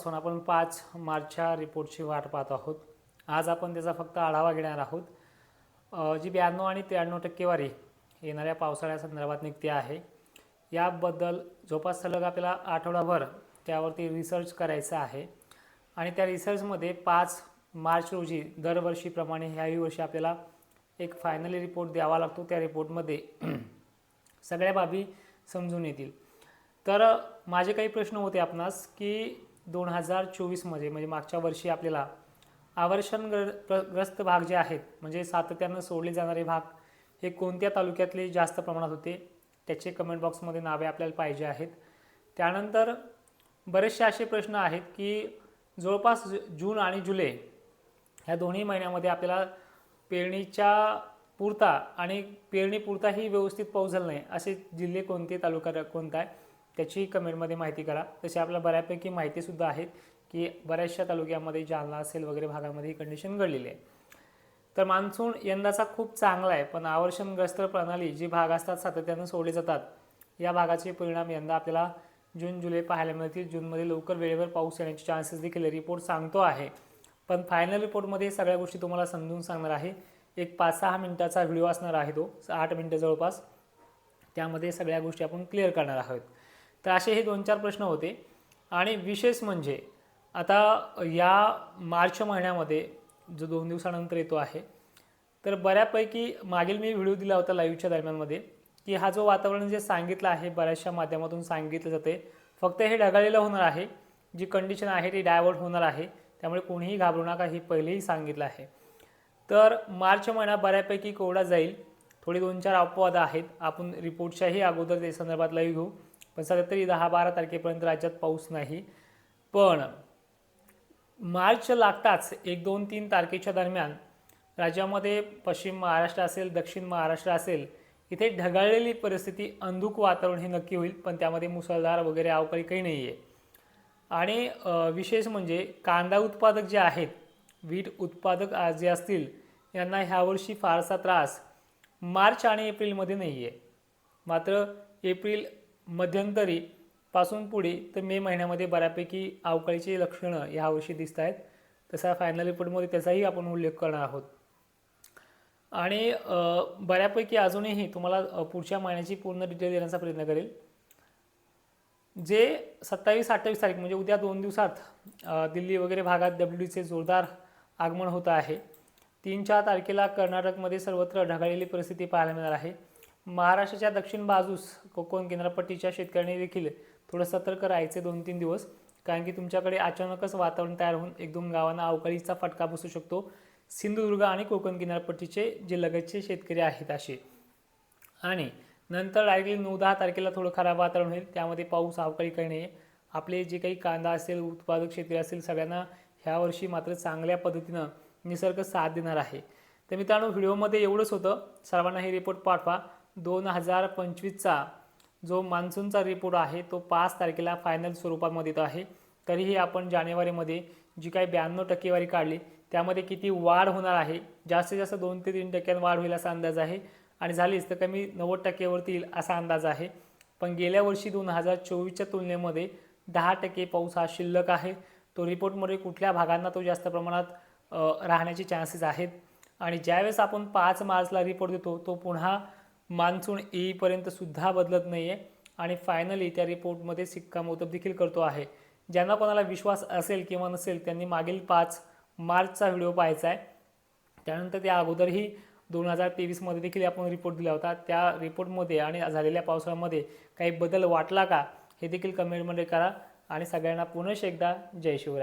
पासून आपण पाच मार्चच्या रिपोर्टची वाट पाहत आहोत. आज आपण त्याचा फक्त आढावा घेणार आहोत. जी ब्याण्णव आणि त्र्याण्णव टक्केवारी येणाऱ्या पावसाळ्यासंदर्भात निघते आहे. याबद्दल जवळपास सलग आपल्याला आठवडाभर त्यावरती रिसर्च करायचा आहे. आणि त्या रिसर्चमध्ये पाच मार्च रोजी दरवर्षीप्रमाणे ह्याही वर्षी आपल्याला एक फायनली रिपोर्ट द्यावा लागतो. त्या रिपोर्टमध्ये सगळ्या बाबी समजून येतील. तर माझे काही प्रश्न होते आपणास की दोन हजार चोवीसमध्ये म्हणजे मागच्या वर्षी आपल्याला आवर्षणग्रस्त भाग जे आहेत म्हणजे सातत्यानं सोडले जाणारे भाग हे कोणत्या तालुक्यातले जास्त प्रमाणात होते? त्याचे कमेंट बॉक्समध्ये नावे आपल्याला पाहिजे आहेत. त्यानंतर बरेचसे असे प्रश्न आहेत की जवळपास जून आणि जुलै ह्या दोन्ही महिन्यामध्ये आपल्याला पेरणीच्या पुरता आणि पेरणी पुरताही व्यवस्थित पाऊस झाला नाही असे जिल्हे कोणते तालुका कोणता आहे? त्याची कमेंटमध्ये माहिती करा. तसे आपल्याला बऱ्यापैकी माहितीसुद्धा आहेत की बऱ्याचशा तालुक्यामध्ये जालना असेल वगैरे भागामध्ये ही कंडिशन घडलेली आहे. तर मान्सून यंदाचा खूप चांगला आहे पण आवर्षणग्रस्त प्रणाली जी भाग असतात सातत्यानं सोडले जातात या भागाचे परिणाम यंदा आपल्याला जून जुलै पाहायला मिळतील. जूनमध्ये लवकर वेळेवर पाऊस येण्याचे चान्सेस देखील रिपोर्ट सांगतो आहे. पण फायनल रिपोर्टमध्ये सगळ्या गोष्टी तुम्हाला समजून सांगणार आहे. एक पाच सहा मिनिटाचा व्हिडिओ असणार आहे तो आठ मिनटं जवळपास. त्यामध्ये सगळ्या गोष्टी आपण क्लिअर करणार आहोत. तर असे हे दोन चार प्रश्न होते. आणि विशेष म्हणजे आता या मार्च महिन्यामध्ये जो दोन दिवसानंतर येतो आहे तर बऱ्यापैकी मागील मी व्हिडिओ दिला होता लाईव्हच्या दरम्यानमध्ये की हा जो वातावरण जे सांगितलं आहे बऱ्याचशा माध्यमातून सांगितलं जाते. फक्त हे ढगाळलेलं होणार आहे जी कंडिशन आहे ती डायवर्ट होणार आहे त्यामुळे कोणीही घाबरू नका हे पहिलेही सांगितलं आहे. तर मार्च महिना बऱ्यापैकी कोरडा जाईल. थोडे दोन चार अपवाद आहेत. आपण रिपोर्टच्याही अगोदर ते संदर्भात लाईव्ह घेऊ. पण सध्या तरी दहा बारा तारखेपर्यंत राज्यात पाऊस नाही. पण मार्च लागताच एक दोन तीन तारखेच्या दरम्यान राज्यामध्ये पश्चिम महाराष्ट्र असेल दक्षिण महाराष्ट्र असेल इथे ढगाळलेली परिस्थिती अंधुक वातावरण हे नक्की होईल पण त्यामध्ये मुसळधार वगैरे अवकाळी काही नाही आहे आणि विशेष म्हणजे कांदा उत्पादक जे आहेत वीट उत्पादक जे असतील यांना ह्यावर्षी फारसा त्रास मार्च आणि एप्रिलमध्ये नाही आहे मात्र एप्रिल मध्यंतरी पासून पुढे तर मे महिन्यामध्ये बऱ्यापैकी अवकाळीची लक्षणं यावर्षी दिसत आहेत. तसा फायनल रिपोर्टमध्ये त्याचाही आपण उल्लेख करणार आहोत. आणि बऱ्यापैकी अजूनही तुम्हाला पुढच्या महिन्याची पूर्ण डिटेल देण्याचा प्रयत्न करेल. जे सत्तावीस अठ्ठावीस तारीख म्हणजे उद्या दोन दिवसात दिल्ली वगैरे भागात डब्ल्यू डीचे जोरदार आगमन होत आहे. तीन चार तारखेला कर्नाटकमध्ये सर्वत्र ढगाळलेली परिस्थिती पाहायला मिळणार आहे. महाराष्ट्राच्या दक्षिण बाजूस कोकण किनारपट्टीच्या शेतकऱ्यांनी देखील थोडं सतर्क राहायचे दोन तीन दिवस. कारण की तुमच्याकडे अचानकच वातावरण तयार होऊन एक दोन गावांना अवकाळीचा फटका बसू शकतो. सिंधुदुर्ग आणि कोकण किनारपट्टीचे जे लगतचे शेतकरी आहेत असे. आणि नंतर डायरेक्टली नऊ दहा तारखेला थोडं खराब वातावरण होईल. त्यामध्ये पाऊस अवकाळी करणे आपले जे काही कांदा असेल उत्पादक शेतकरी असेल सगळ्यांना ह्या वर्षी मात्र चांगल्या पद्धतीनं निसर्ग साथ देणार आहे. तर मित्रांनो व्हिडिओमध्ये एवढंच होतं. सर्वांना हे रिपोर्ट पाठवा. दोन हजार पंचवीसचा जो मान्सूनचा रिपोर्ट आहे तो पाच तारखेला फायनल स्वरूपामध्ये येतो आहे. तरीही आपण जानेवारीमध्ये जी काही ब्याण्णव टक्केवारी काढली त्यामध्ये किती वाढ होणार आहे? जास्तीत जास्त दोन ते तीन टक्क्यात वाढ होईल असा अंदाज आहे. आणि झालीच तर कमी नव्वद टक्केवरती येईल असा अंदाज आहे. पण गेल्या वर्षी दोन हजार चोवीसच्या तुलनेमध्ये दहा टक्के पाऊस हा शिल्लक आहे. तो रिपोर्टमध्ये कुठल्या भागांना तो जास्त प्रमाणात राहण्याचे चान्सेस आहेत? आणि ज्यावेळेस आपण पाच मार्चला रिपोर्ट देतो तो पुन्हा मान्सून येईपर्यंत सुद्धा बदलत नाही आहे आणि फायनली त्या रिपोर्टमध्ये शिक्कामोर्तब देखील करतो आहे. ज्यांना कोणाला विश्वास असेल किंवा नसेल त्यांनी मागील पाच मार्चचा व्हिडिओ पाहायचा आहे. त्यानंतर त्या अगोदरही दोन हजार तेवीसमध्ये देखील आपण रिपोर्ट दिला होता. त्या रिपोर्टमध्ये आणि झालेल्या पावसाळ्यामध्ये काही बदल वाटला का हे देखील कमेंटमध्ये करा. आणि सगळ्यांना पुनश एकदा जय शिवराय.